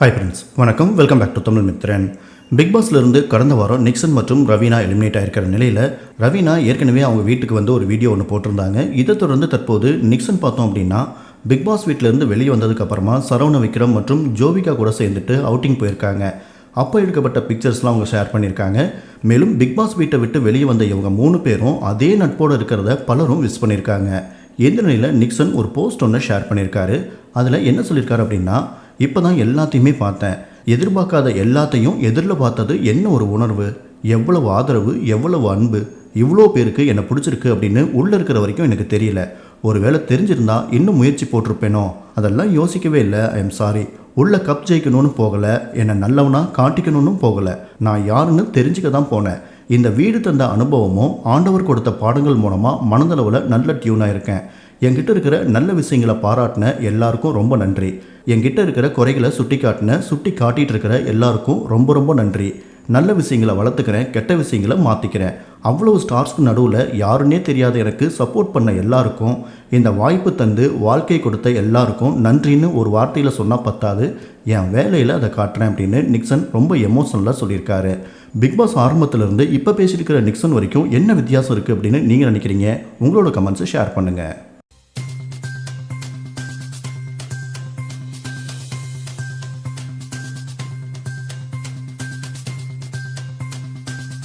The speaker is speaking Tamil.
ஹாய் ஃப்ரெண்ட்ஸ் வணக்கம். Welcome back to Tamil Mithran Bigg பாஸ்லேருந்து கடந்த வாரம் நிக்சன் மற்றும் ரவீனா எலிமினேட் ஆகிருக்கிற நிலையில் ரவீனா ஏற்கனவே அவங்க வீட்டுக்கு வந்து ஒரு வீடியோ ஒன்று போட்டிருந்தாங்க. இதை தொடர்ந்து தற்போது நிக்சன் பார்த்தோம் அப்படின்னா பிக் பாஸ் வீட்டிலேருந்து வெளியே வந்ததுக்கப்புறமா சரவண விக்ரம் மற்றும் ஜோவிகா கூட சேர்ந்துட்டு அவுட்டிங் போயிருக்காங்க. அப்போ எடுக்கப்பட்ட பிக்சர்ஸ்லாம் அவங்க ஷேர் பண்ணியிருக்காங்க. மேலும் பிக் பாஸ் வீட்டை விட்டு வெளியே வந்த இவங்க மூணு பேரும் அதே நட்போடு இருக்கிறத பலரும் விஸ் பண்ணியிருக்காங்க. எந்த நிலையில் நிக்சன் ஒரு போஸ்ட் ஒன்று ஷேர் பண்ணியிருக்காரு. அதில் என்ன சொல்லியிருக்காரு அப்படின்னா இப்போ தான் எல்லாத்தையுமே பார்த்தேன். எதிர்பார்க்காத எல்லாத்தையும் எதிரில் பார்த்தது என்ன ஒரு உணர்வு? எவ்வளவு ஆதரவு எவ்வளவு அன்பு இவ்வளோ பேருக்கு என்னை பிடிச்சிருக்கு அப்படின்னு உள்ளே இருக்கிற வரைக்கும் எனக்கு தெரியல. ஒருவேளை தெரிஞ்சிருந்தா இன்னும் முயற்சி போட்டிருப்பேனோ? அதெல்லாம் யோசிக்கவே இல்லை. ஐ எம் சாரி உள்ள கப் ஜெயிக்கணும்னு போகலை. என்னை நல்லவனா காட்டிக்கணும்னு போகலை. நான் யாருன்னு தெரிஞ்சுக்க தான் போனேன். இந்த வீடு தந்த அனுபவமும் ஆண்டவர் கொடுத்த பாடங்கள் மூலமாக மனதளவில் நல்ல டியூனாக இருக்கேன் என்கிட்ட இருக்கிற நல்ல விஷயங்களை பாராட்டின எல்லாருக்கும் ரொம்ப நன்றி. என்கிட்ட இருக்கிற குறைகளை சுட்டி காட்டின சுட்டி காட்டிகிட்டு இருக்கிற எல்லாருக்கும் ரொம்ப ரொம்ப நன்றி. நல்ல விஷயங்களை வளர்த்துக்கிறேன் கெட்ட விஷயங்களை மாற்றிக்கிறேன் அவ்வளவு ஸ்டார்ஸ்க்கு நடுவில் யாருன்னே தெரியாத எனக்கு சப்போர்ட் பண்ண எல்லாருக்கும் இந்த வாய்ப்பு தந்து வாழ்க்கை கொடுத்த எல்லாருக்கும் நன்றின்னு ஒரு வார்த்தையில் சொன்னால் பத்தாது. என் வேலையில் அதை காட்டுறேன் அப்படின்னு நிக்சன் ரொம்ப எமோஷனலாக சொல்லியிருக்காரு. பிக் பாஸ் ஆரம்பத்திலிருந்து இப்போ பேசியிருக்கிற நிக்சன் வரைக்கும் என்ன வித்தியாசம் இருக்குது அப்படின்னு நீங்கள் நினைக்கிறீங்க? உங்களோட கமெண்ட்ஸை ஷேர் பண்ணுங்கள்